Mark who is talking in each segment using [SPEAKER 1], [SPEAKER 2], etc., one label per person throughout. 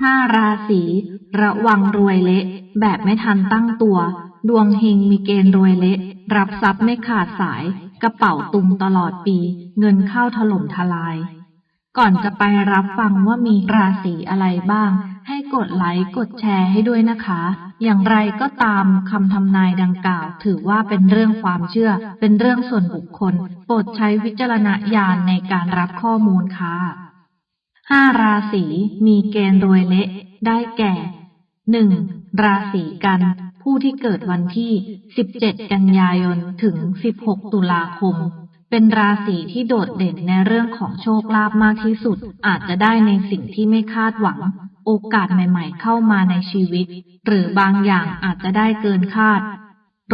[SPEAKER 1] ห้าราศีระวังรวยเละ แบบไม่ทันตั้งตัว ดวงเฮงมีเกณฑ์รวยเละ รับทรัพย์ไม่ขาดสาย กระเป๋าตุงตลอดปี เงินเข้าถล่มทลาย ก่อนจะไปรับฟังว่ามีราศีอะไรบ้าง ให้กดไลค์กดแชร์ให้ด้วยนะคะ อย่างไรก็ตามคำทำนายดังกล่าว ถือว่าเป็นเรื่องความเชื่อ เป็นเรื่องส่วนบุคคล โปรดใช้วิจารณญาณในการรับข้อมูลค่ะ ห้าราศีมีเกณฑ์รวยเละได้แก่หนึ่งราศีกัน ผู้ที่เกิดวันที่ 17 กันยายนถึง 16 ตุลาคม เป็นราศีที่โดดเด่นในเรื่องของโชคลาภมากที่สุด อาจจะได้ในสิ่งที่ไม่คาดหวัง โอกาสใหม่ๆเข้ามาในชีวิต หรือบางอย่างอาจจะได้เกินคาด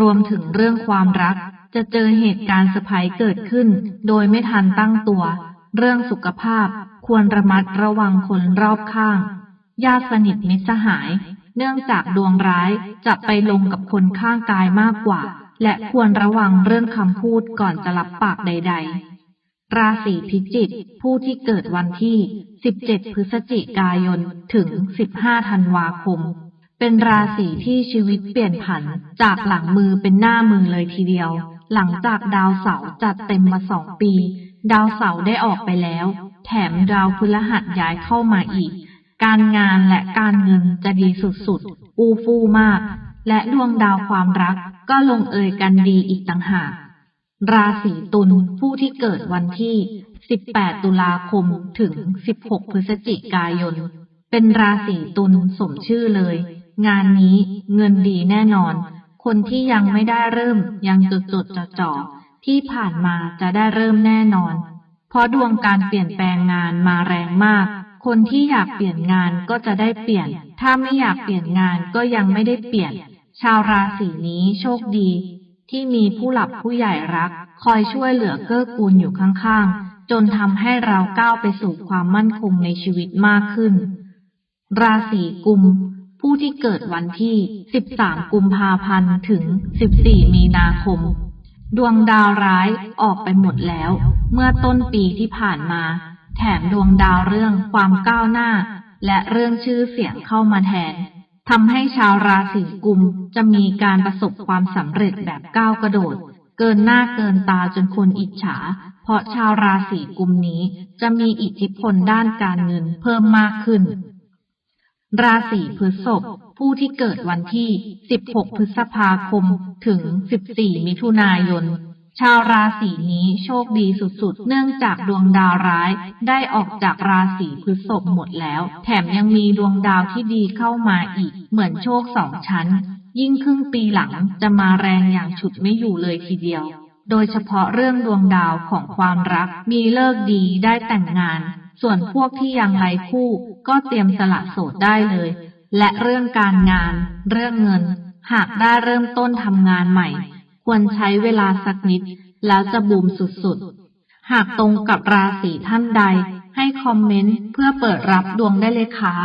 [SPEAKER 1] รวมถึงเรื่องความรัก จะเจอเหตุการณ์เซอร์ไพรส์เกิดขึ้น โดยไม่ทันตั้งตัว เรื่องสุขภาพ ควรระมัดระวังคนรอบข้าง ญาติสนิทมิตรสหาย เนื่องจากดวงร้ายจะไปลงกับคนข้างกายมากกว่า และควรระวังเรื่องคำพูดก่อนจะรับปากใด ๆ ราศีพิจิกผู้ที่เกิดวันที่ 17 พฤศจิกายน ถึง 15 ธันวาคม เป็นราศีที่ชีวิตเปลี่ยนผันจากหลังมือเป็นหน้ามือเลยทีเดียว หลังจากดาวเสาร์จัดเต็มมาสองปี ดาวเสาร์ได้ออกไปแล้ว แถมดาวพฤหัสย้ายเข้ามาอีก การงานและการเงินจะดีสุดๆ อูฟู่มาก และดวงดาวความรักก็ลงเอยกันดีอีกต่างหาก ราศีตุลผู้ที่เกิดวันที่ 18 ตุลาคมถึง 16 พฤศจิกายน เป็นราศีตุลสมชื่อเลย งานนี้เงินดีแน่นอน คนที่ยังไม่ได้เริ่มยังจดจดจ่อจ่อที่ผ่านมาจะได้เริ่มแน่นอน ราะดวงการเปลี่ยนแปลงงานมาแรงมาก คนที่อยากเปลี่ยนงานก็จะได้เปลี่ยน ถ้าไม่อยากเปลี่ยนงานก็ยังไม่ได้เปลี่ยน ชาวราศีนี้โชคดี ที่มีผู้หลักผู้ใหญ่รัก คอยช่วยเหลือเกื้อกูลอยู่ข้างๆ จนทำให้เราก้าวไปสู่ความมั่นคงในชีวิตมากขึ้น ราศีกุม ผู้ที่เกิดวันที่ 13 กุมภาพันธ์ ถึง 14 มีนาคม ดวงดาวร้ายออกไปหมดแล้ว เมื่อต้นปีที่ผ่านมา แถมดวงดาวเรื่องความก้าวหน้า และเรื่องชื่อเสียงเข้ามาแทนทำให้ชาวราศีกุมจะมีการประสบความสำเร็จแบบก้าวกระโดด เกินหน้าเกินตาจนคนอิจฉา เพราะชาวราศีกุมนี้จะมีอิทธิพลด้านการเงินเพิ่มมากขึ้น ราศีพฤษภผู้ที่เกิดวันที่ 16 พฤษภาคม ถึง 14 มิถุนายน ชาวราศีนี้โชคดีสุดๆ เนื่องจากดวงดาวร้ายได้ออกจากราศีพฤษภหมดแล้ว แถมยังมีดวงดาวที่ดีเข้ามาอีก เหมือนโชคสองชั้น ยิ่งครึ่งปีหลังจะมาแรงอย่างฉุดไม่อยู่เลยทีเดียว โดยเฉพาะเรื่องดวงดาวของความรัก มีเลิกดีได้แต่งงาน ส่วนพวกที่ยังไร้คู่ก็เตรียมสละโสดได้เลย และเรื่องการงาน เรื่องเงิน หากได้เริ่มต้นทำงานใหม่ ควรใช้เวลาสักนิด แล้วจะบูมสุดๆ หากตรงกับราศีท่านใด ให้คอมเมนต์เพื่อเปิดรับดวงได้เลยค่ะ